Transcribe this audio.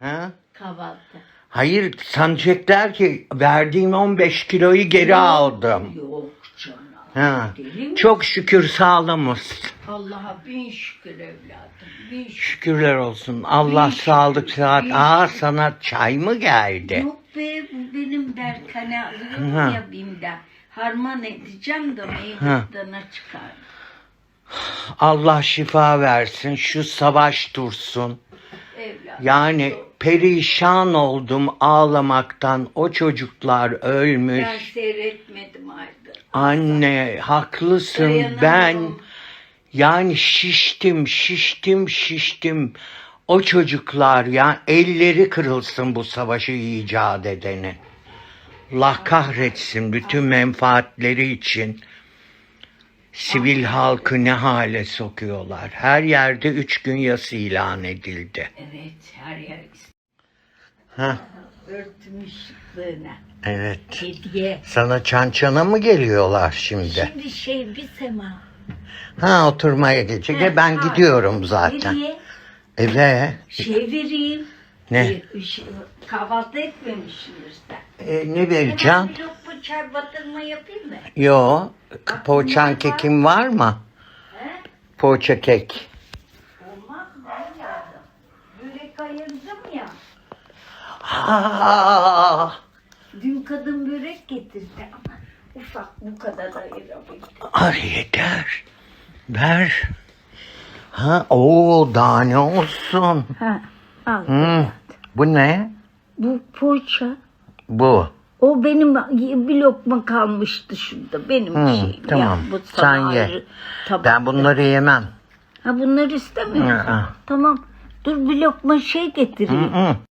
Ha? kahvaltı. Hayır sanacaklar ki verdiğim 15 kiloyu geri aldım. Yok canım. Ha. Mi? Çok şükür sağlamız. Allah'a bin şükür evladım. Bin şükür. Şükürler olsun. Allah Bin sağlık şükür, saat. Aa şükür. sana çay mı geldi? Yok be bu benim Berkan'ı alıyorum Ha. ya BİM'den. Harman edeceğim de meyvutlarına çıkar. Allah şifa versin. Şu savaş dursun. Yani perişan oldum ağlamaktan. O çocuklar ölmüş. Ben seyretmedim Aydın. Anne haklısın ben yani şiştim şiştim şiştim. O çocuklar ya elleri kırılsın bu savaşı icat edenin. Allah kahretsin bütün menfaatleri için sivil halkı ne hale sokuyorlar. Her yerde üç gün yas ilan edildi. Evet her yer Heh, örtmüş şıklığına. evet. Hediye. Sana çan çana mı geliyorlar şimdi? Şimdi şey bir sema. Ha oturmaya gelecek. E, ben Ha, gidiyorum zaten. Hediye. Eve. Şey vereyim. Ne? Ee, şey, kahvaltı etmemişsindir sen. E, ne Hemen vereceğim? bir lokma çay batırma yapayım mı? Yo. Poğaçan kekim var mı? He? Poğaça kek. Olmaz mı evladım? Börek ayırdım ya. Ha, Dün kadın börek getirdi ama ufak bu kadar ayırabildim. Ay yeter. Ver. Ha, o daha ne olsun? Ha, al. Hı. Bu ne? Bu poğaça. Bu. O benim bir lokma kalmıştı şurada. Benim Hı, şeyim. tamam. Ya, bu Sen ye. ayrı tabak. Ben bunları yemem. Ha bunları istemiyor musun? Hı hı. Tamam. Dur bir lokma şey getireyim. Hı hı.